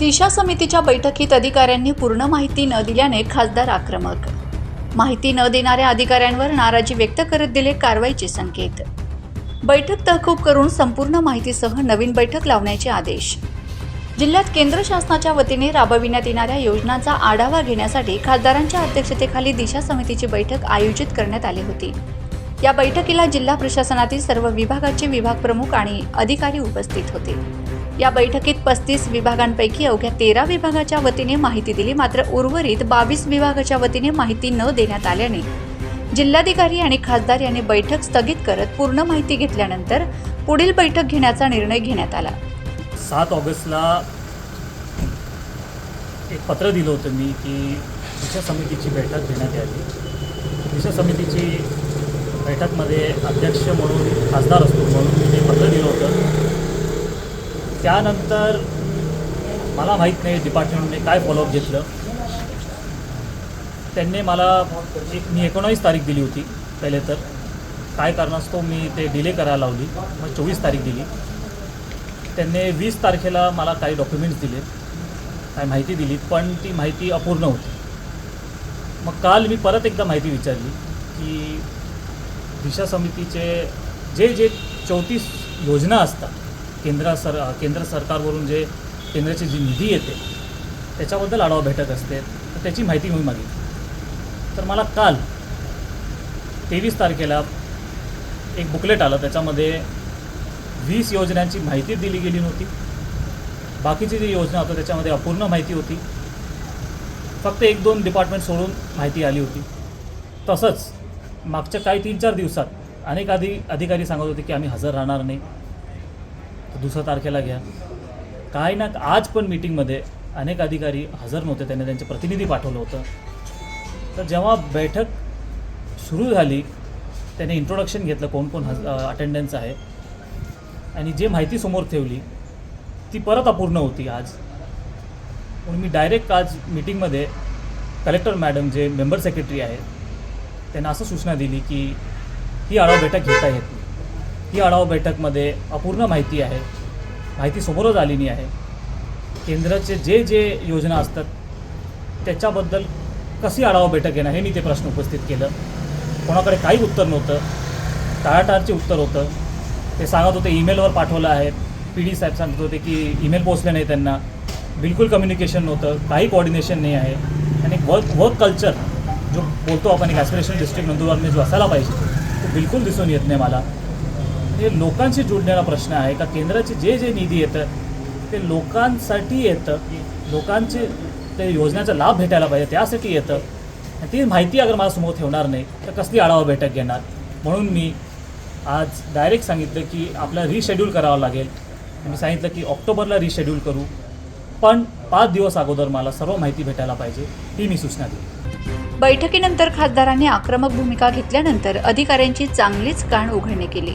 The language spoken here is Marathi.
दिशा समितीच्या बैठकीत अधिकाऱ्यांनी पूर्ण माहिती न दिल्याने खासदार आक्रमक. माहिती न देणाऱ्या अधिकाऱ्यांवर नाराजी व्यक्त करत दिले कारवाईचे संकेत. बैठक तहकूब करून संपूर्ण माहितीसह नवीन बैठक लावण्याचे आदेश. जिल्ह्यात केंद्र शासनाच्या वतीने राबविण्यात येणाऱ्या योजनांचा आढावा घेण्यासाठी खासदारांच्या अध्यक्षतेखाली दिशा समितीची बैठक आयोजित करण्यात आली होती. या बैठकीला जिल्हा प्रशासनातील सर्व विभागाचे विभाग प्रमुख आणि अधिकारी उपस्थित होते. या बैठकीत पस्तीस विभागांपैकी अवघ्या तेरा विभागाच्या वतीने माहिती दिली. मात्र उर्वरित बावीस विभागाच्या वतीने माहिती न देण्यात आल्याने जिल्हाधिकारी आणि खासदार यांनी बैठक स्थगित करत पूर्ण माहिती घेतल्यानंतर पुढील बैठक घेण्याचा निर्णय घेण्यात आला. सात ऑगस्टला एक पत्र दिलं होतं मी की दिशा समितीची बैठक घेण्यात यावी. दिशा समितीची बैठकमध्ये अध्यक्ष म्हणून खासदार असतो म्हणून मी ते पत्र दिलं होतं. त्यानंतर मला माहीत नाही डिपार्टमेंटने काय फॉलोअप घेतलं. त्यांनी मला एक मी एकोणावीस तारीख दिली होती पहिले तर. काय कारणास्तव मी ते डिले करायला लावली मग चोवीस तारीख दिली. त्यांनी वीस तारखेला मला काही डॉक्युमेंट्स दिले काय माहिती दिली पण ती माहिती अपूर्ण होती. मग काल मी परत एकदा माहिती विचारली की दिशा समितीचे जे जे चौतीस योजना असतात केंद्र सर केंद्र सरकारवरून जे केंद्राची जी निधी येते त्याच्याबद्दल आढावा भेटत असते. तर त्याची माहिती मी मागितली. तर मला काल तेवीस तारखेला एक बुकलेट आलं. त्याच्यामध्ये वीस योजनांची माहिती दिली गेली नव्हती. बाकीची जी योजना होत्या त्याच्यामध्ये अपूर्ण माहिती होती. फक्त एक दोन डिपार्टमेंट सोडून माहिती आली होती. तसंच मागच्या काही तीन चार दिवसात अनेक आधी अधिकारी सांगत होते की आम्ही हजर राहणार नाही. तर दुसऱ्या तारखेला घ्या. काय ना आज पण मीटिंगमध्ये अनेक अधिकारी हजर नव्हते त्यांनी त्यांचे प्रतिनिधी पाठवलं होतं. तर जेव्हा बैठक सुरू झाली त्याने इंट्रोडक्शन घेतलं कोण कोण हज अटेंडन्स आहे. आणि जे माहिती समोर ठेवली ती परत अपूर्ण होती आज. म्हणून मी डायरेक्ट आज मीटिंगमध्ये कलेक्टर मॅडम जे मेंबर सेक्रेटरी आहेत त्यांना असं सूचना दिली की ही आढावा बैठक घेता येत नाही. ही आढावा बैठकमध्ये अपूर्ण माहिती आहे. माहिती समोरच आली नाही आहे. केंद्राचे जे जे योजना असतात त्याच्याबद्दल कशी आढावा बैठक घेणार हे मी ते प्रश्न उपस्थित केलं. कोणाकडे काही उत्तर नव्हतं. टाळाटाळचे उत्तर होतं. ते सांगत होते ईमेलवर पाठवलं आहे. पी डी साहेब सांगत होते की ईमेल पोचले नाही त्यांना. बिलकुल कम्युनिकेशन नव्हतं. काही कोऑर्डिनेशन नाही आहे. आणि वर्क वर्क कल्चर जो बोलतो आपण एक ॲस्पिरेशन डिस्ट्रिक्ट नंदुरबारने जो असायला पाहिजे तो बिलकुल दिसून येत नाही मला. हे लोकांशी जुडलेला प्रश्न आहे का? केंद्राचे जे जे निधी येतं ते लोकांसाठी येतं. लोकांचे ते योजनेचा लाभ भेटायला पाहिजे त्यासाठी येतं. ती माहिती अगर मला समोर ठेवणार नाही तर कसली आढावा बैठक घेणार? म्हणून मी आज डायरेक्ट सांगितलं की आपल्याला रिशेड्यूल करावं लागेल. मी सांगितलं की ऑक्टोबरला रिशेड्यूल करू. पण पाच दिवस अगोदर मला सर्व माहिती भेटायला पाहिजे ही मी सूचना दिली. बैठकीनंतर खासदारांनी आक्रमक भूमिका घेतल्यानंतर अधिकाऱ्यांची चांगलीच कान उघडणी केली.